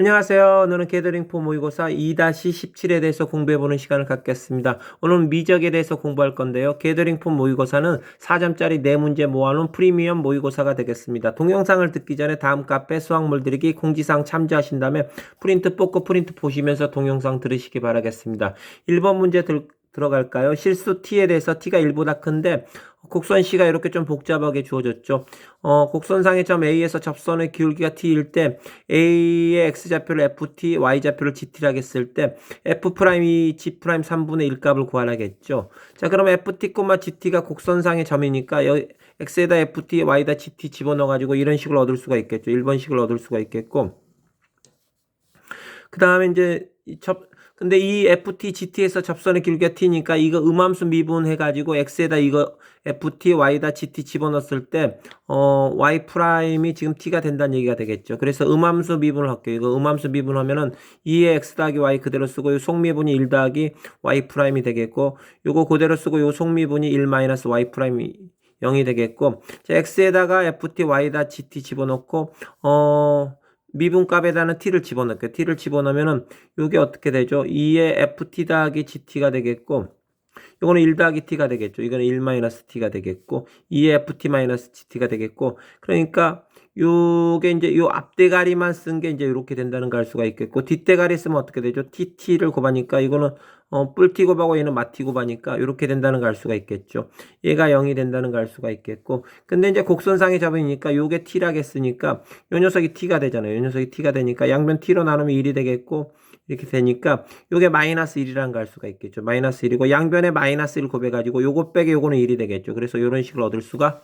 안녕하세요. 오늘은 게더링포 모의고사 2-17에 대해서 공부해보는 시간을 갖겠습니다. 오늘은 미적에 대해서 공부할 건데요. 게더링포 모의고사는 4점짜리 4문제 모아놓은 프리미엄 모의고사가 되겠습니다. 동영상을 듣기 전에 다음 카페 수학물 들이기 공지사항 참조하신 다음에 프린트 뽑고 프린트 보시면서 동영상 들으시기 바라겠습니다. 1번 문제 들, 들어갈까요? 실수 t에 대해서 t가 1보다 큰데 곡선 C가 이렇게 좀 복잡하게 주어졌죠. 어, 곡선상의 점 A에서 접선의 기울기가 T일 때 A의 X좌표를 FT, Y좌표를 GT라고 했을 때 F'이 G' 3분의 1 값을 구하라겠죠. 자, 그럼 FT, GT가 곡선상의 점이니까 여기 X에다 FT, Y에다 GT 집어넣어 가지고 이런 식으로 얻을 수가 있겠죠. 1번식을 얻을 수가 있겠고. 그 다음에 이제 접, 근데 이 FT, GT에서 접선의 길이가 T니까 이거 음함수 미분해가지고 X에다 이거 FT, Y다 GT 집어넣었을 때, 어, Y 프라임이 지금 T가 된다는 얘기가 되겠죠. 그래서 음함수 미분을 할게요. 이거 음함수 미분하면은 2의 X 더하기 Y 그대로 쓰고 요 속미분이 1 더하기 Y 프라임이 되겠고, 요거 그대로 쓰고 요 속미분이 1 마이너스 Y 프라임이 0이 되겠고, 자, X에다가 FT, Y다 GT 집어넣고, 어, 미분값에다는 t를 집어넣을게요. t를 집어넣으면은 이게 어떻게 되죠? 2의 ft 더하기 gt,가 되겠고 이거는 1 더하기 t가 되겠죠. 이거는 1 마이너스 t가 되겠고 2의 ft 마이너스 gt가 되겠고 그러니까 요게 이제 요 앞대가리만 쓴 게 이제 이렇게 된다는 걸 알 수가 있겠고 뒷대가리 쓰면 어떻게 되죠? tt를 곱하니까 이거는 어, 뿔티 곱하고 얘는 마티 곱하니까 이렇게 된다는 걸 알 수가 있겠죠. 얘가 0이 된다는 걸 알 수가 있겠고 근데 이제 곡선상의 접이니까 요게 t라겠으니까 요 녀석이 t가 되잖아요. 요 녀석이 t가 되니까 양변 t로 나누면 1이 되겠고 이렇게 되니까 요게 마이너스 1이라는 걸 알 수가 있겠죠. 마이너스 1이고 양변에 마이너스 1 곱해가지고 요거 빼기 요거는 1이 되겠죠. 그래서 요런 식으로 얻을 수가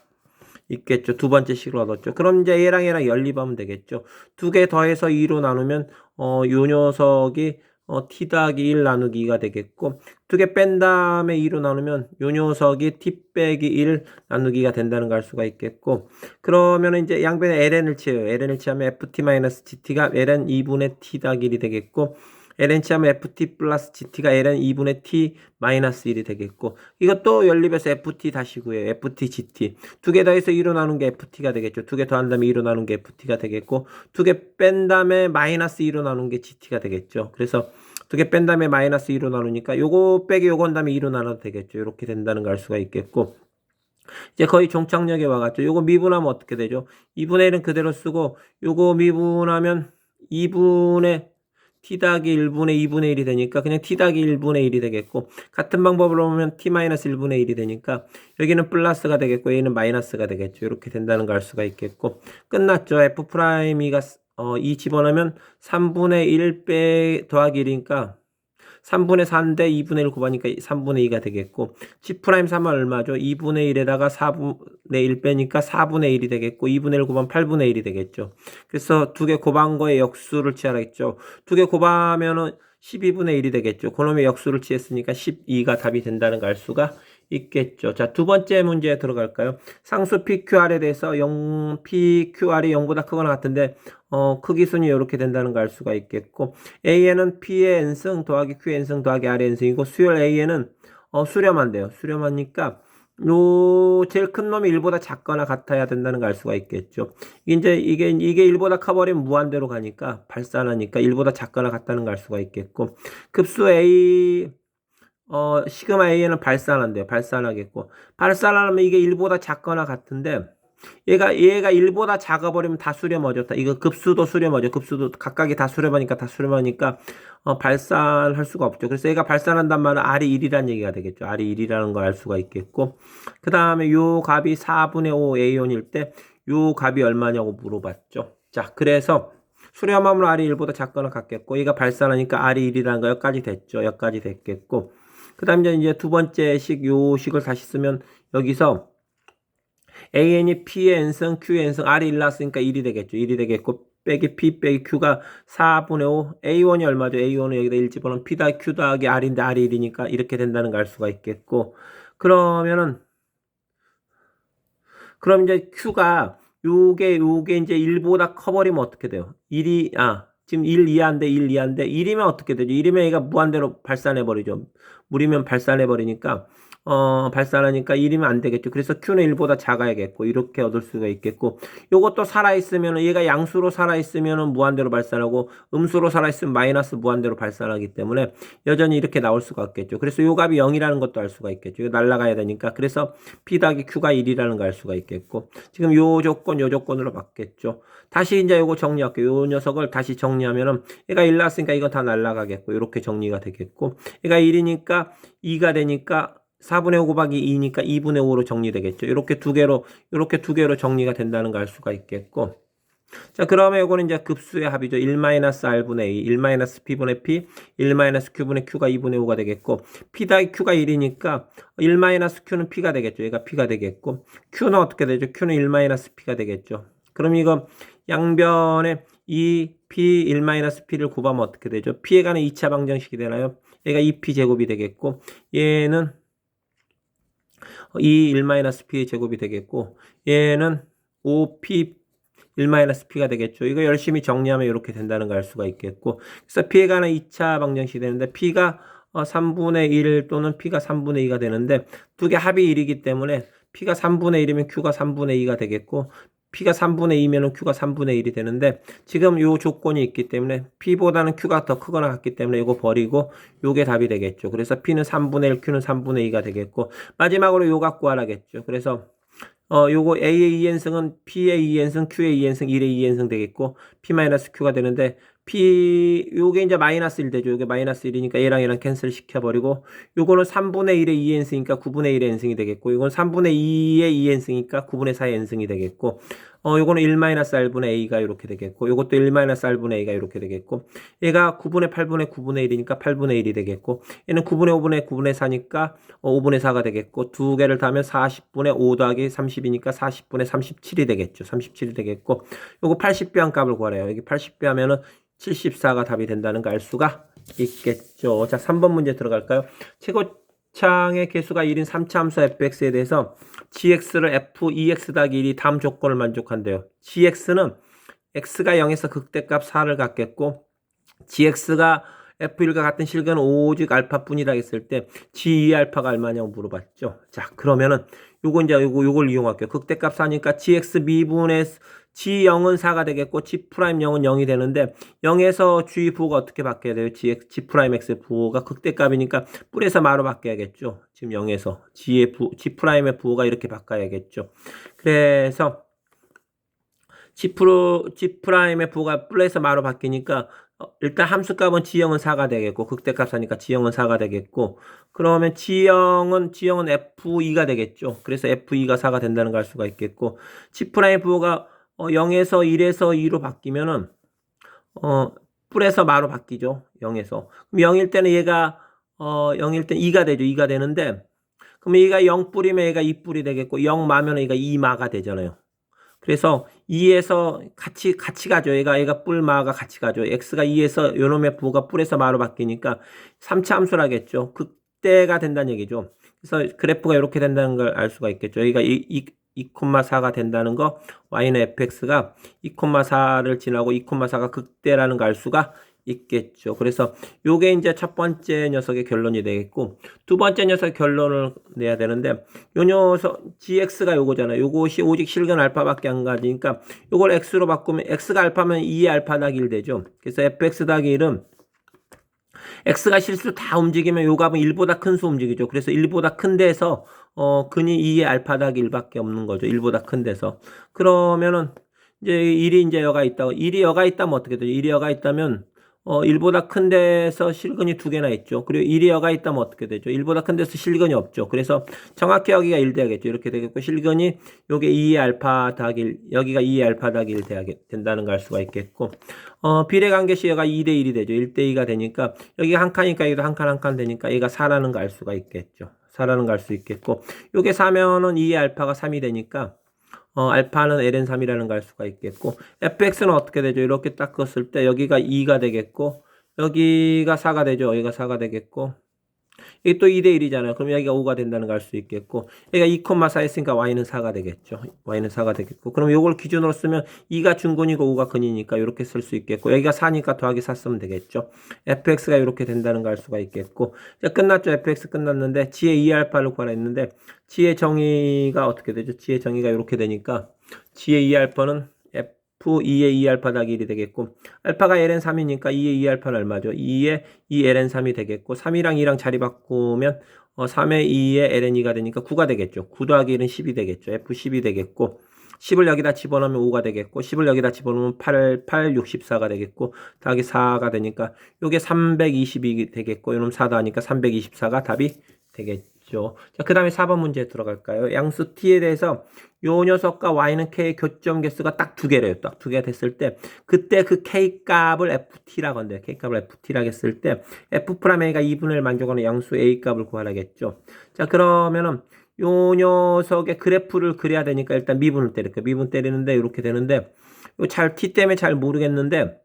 있겠죠. 두 번째 식으로 얻었죠. 그럼 이제 얘랑 얘랑 연립하면 되겠죠. 두 개 더해서 2로 나누면 어, 요 녀석이 어, t 더하기 1 나누기 2가 되겠고 두 개 뺀 다음에 2로 나누면 요 녀석이 t 빼기 1 나누기가 된다는 걸 알 수가 있겠고 그러면 이제 양변에 ln을 치어요. ln을 치하면 ft-gt가 ln 2분의 t 더하기 1이 되겠고 ln 치하면 ft 플러스 gt가 ln 2분의 t 마이너스 1이 되겠고 이것도 연립해서 ft 다시 구해요. ft gt 두 개 더해서 2로 나눈 게 ft가 되겠죠. 두 개 더한 다음에 2로 나눈 게 ft가 되겠고 두 개 뺀 다음에 마이너스 2로 나눈 게 gt가 되겠죠. 그래서 두 개 뺀 다음에 마이너스 2로 나누니까 요거 빼기 요거 한 다음에 2로 나눠도 되겠죠. 이렇게 된다는 걸 알 수가 있겠고 이제 거의 종착역에 와갔죠. 요거 미분하면 어떻게 되죠? 2분의 1은 그대로 쓰고 요거 미분하면 2분의 t 더하기 1분의 2분의 1이 되니까 그냥 t 더하기 1분의 1이 되겠고 같은 방법으로 보면 t 마이너스 1분의 1이 되니까 여기는 플러스가 되겠고 얘는 마이너스가 되겠죠. 이렇게 된다는 걸 알 수가 있겠고 끝났죠. f 프라임이가 어, 2 집어넣으면 3분의 1 빼 더하기 1이니까 3분의 4인데 2분의 1 곱하니까 3분의 2가 되겠고 G 프라임 3은 얼마죠? 2분의 1에다가 4분의 1 빼니까 4분의 1이 되겠고 2분의 1 곱하면 8분의 1이 되겠죠. 그래서 두 개 곱한 거에 역수를 취하라 했죠. 두 개 곱하면은 12분의 1이 되겠죠. 그놈의 역수를 취했으니까 12가 답이 된다는 걸 알 수가 있겠죠. 자, 두 번째 문제에 들어갈까요? 상수 PQR에 대해서 0, PQR이 0보다 크거나 같은데, 어, 크기 순위 이렇게 된다는 걸 알 수가 있겠고, AN은 P의 N승 더하기 Q의 N승 더하기 R의 N승이고, 수열 AN은, 어, 수렴한데요. 수렴하니까, 요, 제일 큰 놈이 1보다 작거나 같아야 된다는 걸 알 수가 있겠죠. 이제 이게, 이게 1보다 커버리면 무한대로 가니까, 발산하니까 1보다 작거나 같다는 걸 알 수가 있겠고, 급수 A, 어, 시그마 A는 발산 한대요. 발산하겠고. 발산하면 이게 1보다 작거나 같은데, 얘가, 얘가 1보다 작아버리면 다 수렴어졌다. 이거 급수도 수렴어져. 급수도 각각이 다 수렴하니까 다 수렴하니까, 어, 발산할 수가 없죠. 그래서 얘가 발산한단 말은 R이 1이라는 얘기가 되겠죠. R이 1이라는 걸 알 수가 있겠고. 그 다음에 요 값이 4분의 5 A1일 때, 요 값이 얼마냐고 물어봤죠. 자, 그래서, 수렴하면 R이 1보다 작거나 같겠고, 얘가 발산하니까 R이 1이라는 거 여기까지 됐죠. 여기까지 됐겠고. 그 다음에 이제 두 번째 식, 요 식을 다시 쓰면 여기서 AN이 P의 N승, Q의 N승, R이 1 나왔으니까 1이 되겠죠. 1이 되겠고, 빼기 P 빼기 Q가 4분의 5, A1이 얼마죠? A1은 여기다 1 집어넣으면 P 다 Q 더하기 R인데 R이 1이니까 이렇게 된다는 걸 알 수가 있겠고, 그러면은, 그럼 이제 Q가 요게, 요게 이제 1보다 커버리면 어떻게 돼요? 1이, 아, 지금 1 이하인데 1 이하인데 1이면 어떻게 되죠? 1이면 얘가 무한대로 발산해버리죠. 물이면 발산해버리니까 어, 발산하니까 1이면 안 되겠죠. 그래서 Q는 1보다 작아야겠고, 이렇게 얻을 수가 있겠고, 요것도 살아있으면, 얘가 양수로 살아있으면 무한대로 발산하고, 음수로 살아있으면 마이너스 무한대로 발산하기 때문에 여전히 이렇게 나올 수가 있겠죠. 그래서 요 값이 0이라는 것도 알 수가 있겠죠. 이거 날라가야 되니까. 그래서 P 더하기 Q가 1이라는 거알 수가 있겠고, 지금 요 조건, 요 조건으로 맞겠죠. 다시 이제 요거 정리할게요. 요 녀석을 다시 정리하면은, 얘가 1 나왔으니까 이건 다 날라가겠고, 이렇게 정리가 되겠고, 얘가 1이니까 2가 되니까 4분의 5 곱하기 2니까 2분의 5로 정리되겠죠. 이렇게 두 개로, 이렇게 두 개로 정리가 된다는 걸 알 수가 있겠고. 자, 그러면 요거는 이제 급수의 합이죠. 1-r분의 a, 1-p분의 p, 1-q분의 q가 2분의 5가 되겠고, p 더하기 q가 1이니까 1-q는 p가 되겠죠. 얘가 p가 되겠고, q는 어떻게 되죠? q는 1-p가 되겠죠. 그럼 이거 양변에 이 p 1-p를 곱하면 어떻게 되죠? p에 관한 2차 방정식이 되나요? 얘가 2p 제곱이 되겠고, 얘는 2 1-p의 제곱이 되겠고 얘는 5p 1-p가 되겠죠. 이거 열심히 정리하면 이렇게 된다는 걸 알 수가 있겠고 그래서 p에 관한 2차 방정식이 되는데 p가 3분의 1 또는 p가 3분의 2가 되는데 두 개 합이 1이기 때문에 p가 3분의 1이면 q가 3분의 2가 되겠고 P가 3분의 2면은 Q가 3분의 1이 되는데 지금 요 조건이 있기 때문에 P보다는 Q가 더 크거나 같기 때문에 이거 버리고 요게 답이 되겠죠. 그래서 P는 3분의 1, Q는 3분의 2가 되겠고 마지막으로 요 갖고 하라겠죠. 그래서 어 요거 A의 2연승은 P의 2연승, Q의 2연승, 1의 2연승 되겠고 P-Q가 되는데 P 요게 이제 마이너스 1 되죠. 요게 마이너스 1이니까 얘랑 얘랑 캔슬 시켜버리고 요거는 3분의 1의 2n승이니까 9분의 1의 n승이 되겠고 이건 3분의 2의 2n승이니까 9분의 4의 n승이 되겠고 어 요거는 1-r분의 a가 이렇게 되겠고 요것도 1-r분의 a가 이렇게 되겠고 얘가 9분의 8분의 9분의 1이니까 8분의 1이 되겠고 얘는 9분의 5분의 9분의 4니까 어 5분의 4가 되겠고 두 개를 더하면 40분의 5 더하기 30이니까 40분의 37이 되겠죠. 37이 되겠고 요거 80배 한 값을 구하래요. 여기 80배 하면은 74가 답이 된다는 걸 알 수가 있겠죠. 자, 3번 문제 들어갈까요? 최고창의 개수가 1인 3차 함수 fx에 대해서 gx를 f 2x 더하기 1이 다음 조건을 만족한대요. gx는 x가 0에서 극대값 4를 갖겠고 gx가 f1과 같은 실근 오직 알파뿐이라 했을 때 g2알파가 얼마냐고 물어봤죠. 자, 그러면은 요거 이제 요거 요걸 이용할게요. 극대값 4니까 gx 미분의 G0은 4가 되겠고 G'0은 0이 되는데 0에서 G 부호가 어떻게 바뀌어야 돼요? G, G'X 부호가 극대값이니까 뿔에서 마로 바뀌어야겠죠. 지금 0에서 G의 부, G'의 부호가 이렇게 바꿔야겠죠. 그래서 G 프로, G'의 부호가 뿔에서 마로 바뀌니까 어, 일단 함수값은 G0은 4가 되겠고 극대값 하니까 G0은 4가 되겠고 그러면 G0은 G0은 F2가 되겠죠. 그래서 F2가 4가 된다는 걸 알 수가 있겠고 G'의 부호가 어, 0에서 1에서 2로 바뀌면은 어, 뿔에서 마로 바뀌죠. 0에서. 그럼 0일 때는 얘가 어, 0일 때 2가 되죠. 2가 되는데 그럼 얘가 0뿔이면 얘가 2뿔이 되겠고 0마면 얘가 2마가 되잖아요. 그래서 2에서 같이 같이 가죠. 얘가 얘가 뿔 마가 같이 가죠. x가 2에서 요놈의 부호가 뿔에서 마로 바뀌니까 3차 함수라겠죠. 극대가 된다는 얘기죠. 그래서 그래프가 이렇게 된다는 걸 알 수가 있겠죠. 여기가 이, 이 2,4가 된다는 거 y는 fx가 2,4를 지나고 2,4가 극대라는 걸 알 수가 있겠죠. 그래서 요게 이제 첫 번째 녀석의 결론이 되겠고 두 번째 녀석의 결론을 내야 되는데 요 녀석 gx가 요거잖아요. 요것이 오직 실근 알파밖에 안 가지니까 요걸 x로 바꾸면 x가 알파면 2의 알파 더하기 1 되죠. 그래서 fx 더하기 1은 x가 실수 다 움직이면 요 값은 1보다 큰 수 움직이죠. 그래서 1보다 큰 데서 어, 근이 2의 알파 더하기 1밖에 없는 거죠. 1보다 큰 데서. 그러면은 이제 1이 이제 여가 있다고 1이 여가 있다면 어떻게 되죠? 1이 여가 있다면 어, 1보다 큰 데서 실근이 두 개나 있죠. 그리고 1이 여가 있다면 어떻게 되죠? 1보다 큰 데서 실근이 없죠. 그래서 정확히 여기가 1 돼야겠죠. 이렇게 되겠고 실근이 요게 2의 알파 더하기 1, 여기가 2의 알파 더하기 1 돼야 된다는 걸 알 수가 있겠고 어, 비례 관계시 얘가 2대 1이 되죠. 1대 2가 되니까 여기가 한 칸이니까 여기도 한 칸 한 칸 되니까 얘가 4라는 걸 알 수가 있겠죠. 4라는 걸 알 수 있겠고 요게 4면은 2의 알파가 3이 되니까 어, 알파는 ln3이라는 걸 알 수가 있겠고 fx는 어떻게 되죠? 이렇게 딱 껐을 때 여기가 2가 되겠고 여기가 4가 되죠. 여기가 4가 되겠고 이게 또 2대 1이잖아요. 그럼 여기가 5가 된다는 걸 알 수 있겠고 여기가 2,4 했으니까 y는 4가 되겠죠. y는 4가 되겠고 그럼 요걸 기준으로 쓰면 2가 중근이고 5가 근이니까 이렇게 쓸 수 있겠고 여기가 4니까 더하기 4 쓰면 되겠죠. fx가 이렇게 된다는 걸 알 수가 있겠고 자, 끝났죠. fx 끝났는데 g의 2알파를 구하라 했는데 g의 정의가 어떻게 되죠? g의 정의가 이렇게 되니까 g의 2알파는 f2의 2알파 더하기 1이 되겠고 알파가 ln 3이니까 2의 2알파는 얼마죠? 2의 2ln 3이 되겠고 3이랑 2랑 자리 바꾸면 어, 3의 2의 ln 2가 되니까 9가 되겠죠. 9 더하기 1은 10이 되겠죠. f10이 되겠고 10을 여기다 집어넣으면 5가 되겠고 10을 여기다 집어넣으면 8, 8, 64가 되겠고 더하기 4가 되니까 요게 320이 되겠고 이놈 4 더하니까 324가 답이 되겠죠. 자, 그 다음에 4번 문제 들어갈까요? 양수 t에 대해서 요 녀석과 y는 k의 교점 개수가 딱 두 개래요. 딱 두 개가 됐을 때 그때 그 k 값을 ft라고 한대요. k 값을 ft라고 했을 때 f 2분의 1 만족하는 양수 a 값을 구하라겠죠. 자, 그러면은 요 녀석의 그래프를 그려야 되니까 일단 미분을 때릴게요. 미분 때리는데 이렇게 되는데 잘 t 때문에 잘 모르겠는데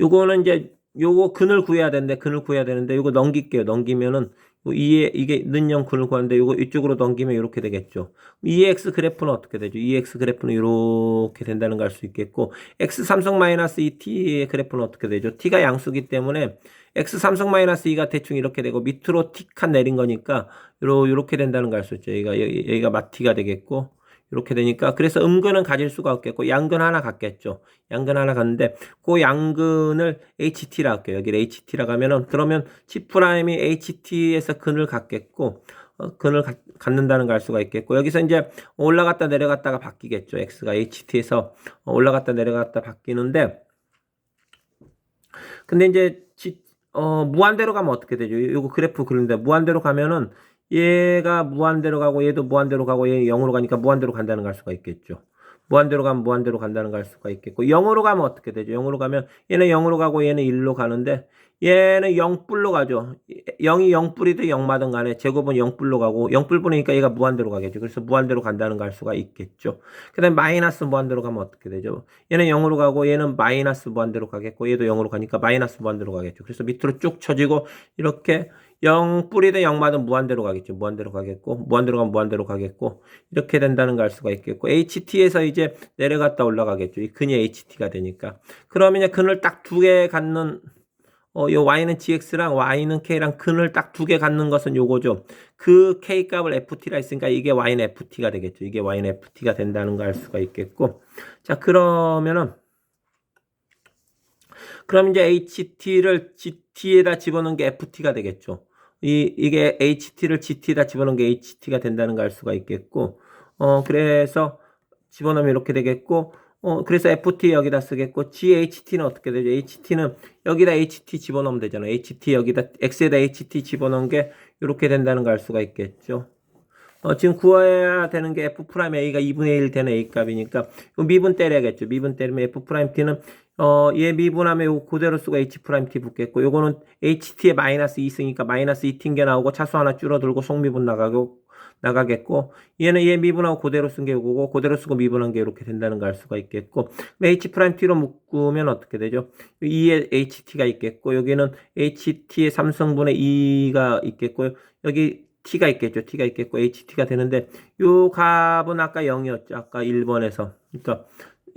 요거는 이제 요거 근을 구해야 되는데 근을 구해야 되는데 요거 넘길게요. 넘기면은 이에 이게 는영 근을 구하는데 요거 이쪽으로 넘기면 이렇게 되겠죠. EX 그래프는 어떻게 되죠? EX 그래프는 이렇게 된다는 걸 알 수 있겠고 X 삼성 마이너스 2T의 그래프는 어떻게 되죠? T가 양수기 때문에 X 삼성 마이너스 2가 대충 이렇게 되고 밑으로 T칸 내린 거니까 요렇게 된다는 걸 알 수 있죠. 여기가 여기, 여기가 마티가 되겠고 이렇게 되니까 그래서 음근은 가질 수가 없겠고 양근 하나 갖겠죠. 양근 하나 갖는데 그 양근을 HT라 할게요. 여기를 HT라 가면은 그러면 G 프라임이 HT에서 근을 갖겠고 어, 근을 가, 갖는다는 걸 알 수가 있겠고 여기서 이제 올라갔다 내려갔다가 바뀌겠죠. X가 HT에서 올라갔다 내려갔다 바뀌는데 근데 이제 G, 어, 무한대로 가면 어떻게 되죠? 요거 그래프 그리는데 무한대로 가면은 얘가 무한대로 가고 얘도 무한대로 가고 얘 0으로 가니까 무한대로 간다는 걸 알 수가 있겠죠. 무한대로 가면 무한대로 간다는 걸 알 수가 있겠고 0으로 가면 어떻게 되죠? 0으로 가면 얘는 0으로 가고 얘는 1로 가는데 얘는 0뿔로 가죠. 0이 0뿔이든 0마든 간에 제곱은 0뿔로 가고 0뿔 보내니까 얘가 무한대로 가겠죠. 그래서 무한대로 간다는 걸 알 수가 있겠죠. 그 다음에 마이너스 무한대로 가면 어떻게 되죠? 얘는 0으로 가고 얘는 마이너스 무한대로 가겠고 얘도 0으로 가니까 마이너스 무한대로 가겠죠. 그래서 밑으로 쭉 쳐지고 이렇게 0 뿌리든 0마든 무한대로 가겠죠. 무한대로 가겠고 무한대로 가면 무한대로 가겠고 이렇게 된다는 걸 알 수가 있겠고 HT에서 이제 내려갔다 올라가겠죠. 이 근이 HT가 되니까 그러면 이제 근을 딱 두 개 갖는 어, 요 y는 gx랑 y는 k랑 근을 딱 두 개 갖는 것은 요거죠. 그 k 값을 ft라 했으니까 이게 y는 ft가 되겠죠. 이게 y는 ft가 된다는 걸 알 수가 있겠고. 자, 그러면은 그럼 이제 ht를 gt에다 집어넣은 게 ft가 되겠죠. 이, 이게 ht를 gt에다 집어넣은 게 ht가 된다는 걸 알 수가 있겠고. 어, 그래서 집어넣으면 이렇게 되겠고. 어, 그래서 FT 여기다 쓰겠고, GHT는 어떻게 되죠? HT는 여기다 HT 집어넣으면 되잖아요. HT 여기다, X에다 HT 집어넣은 게 이렇게 된다는 걸 알 수가 있겠죠. 어, 지금 구해야 되는 게 F 프라임 A가 2분의 1 되는 A 값이니까, 미분 때려야겠죠. 미분 때리면 F 프라임 T는, 어, 얘 미분하면 요 그대로 쓰고 H 프라임 T 붙겠고, 요거는 HT에 마이너스 2 있으니까 마이너스 2 튕겨 나오고, 차수 하나 줄어들고, 속미분 나가고, 나가겠고 얘는 얘 미분하고 그대로 쓴게 이거고 그대로 쓰고 미분한 게 이렇게 된다는 걸 알 수가 있겠고 h 프라임 t로 묶으면 어떻게 되죠? 2에 ht가 있겠고 여기는 ht의 3성분의 2가 있겠고요. 여기 t가 있겠죠. t가 있겠고 ht가 되는데 요 값은 아까 0이었죠. 아까 1번에서 그러니까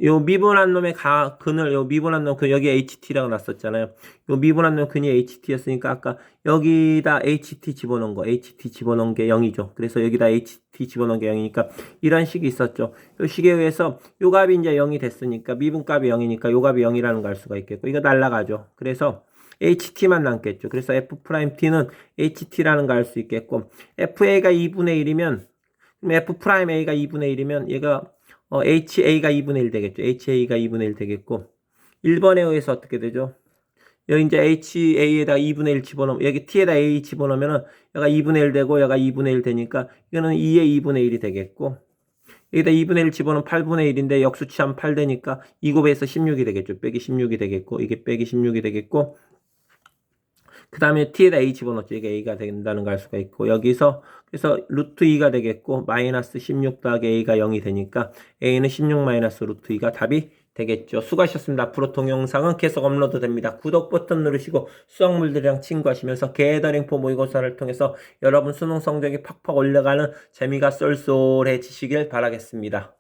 요 미분한 놈의 가, 근을, 요 미분한 놈, 그, 여기 HT라고 났었잖아요. 요 미분한 놈 근이 HT였으니까 아까 여기다 HT 집어넣은 거, HT 집어넣은 게 0이죠. 그래서 여기다 HT 집어넣은 게 0이니까 이런 식이 있었죠. 요 식에 의해서 요 값이 이제 0이 됐으니까 미분값이 0이니까 요 값이 0이라는 걸 알 수가 있겠고 이거 날라가죠. 그래서 HT만 남겠죠. 그래서 F'T는 HT라는 걸 알 수 있겠고 FA가 2분의 1이면 F'A가 2분의 1이면 얘가 어, HA가 2분의 1 되겠죠. HA가 2분의 1 되겠고 1번에 의해서 어떻게 되죠? 여기 이제 HA에다 2분의 1 집어넣으면 여기 T에다 A 집어넣으면은 여기가 2분의 1 되고 여기가 2분의 1 되니까 이거는 2의 2분의 1이 되겠고 여기다 2분의 1 집어넣으면 8분의 1인데 역수치하면 8 되니까 2 곱해서 16이 되겠죠. 빼기 16이 되겠고 이게 빼기 16이 되겠고 그 다음에 t에다 a 집어넣죠. 이게 a가 된다는 걸 알 수가 있고 여기서 그래서 루트 2가 되겠고 마이너스 16 더하기 a가 0이 되니까 a는 16 마이너스 루트 2가 답이 되겠죠. 수고하셨습니다. 앞으로 동영상은 계속 업로드 됩니다. 구독 버튼 누르시고 수학물들이랑 친구하시면서 게더링포 모의고사를 통해서 여러분 수능 성적이 팍팍 올라가는 재미가 쏠쏠해지시길 바라겠습니다.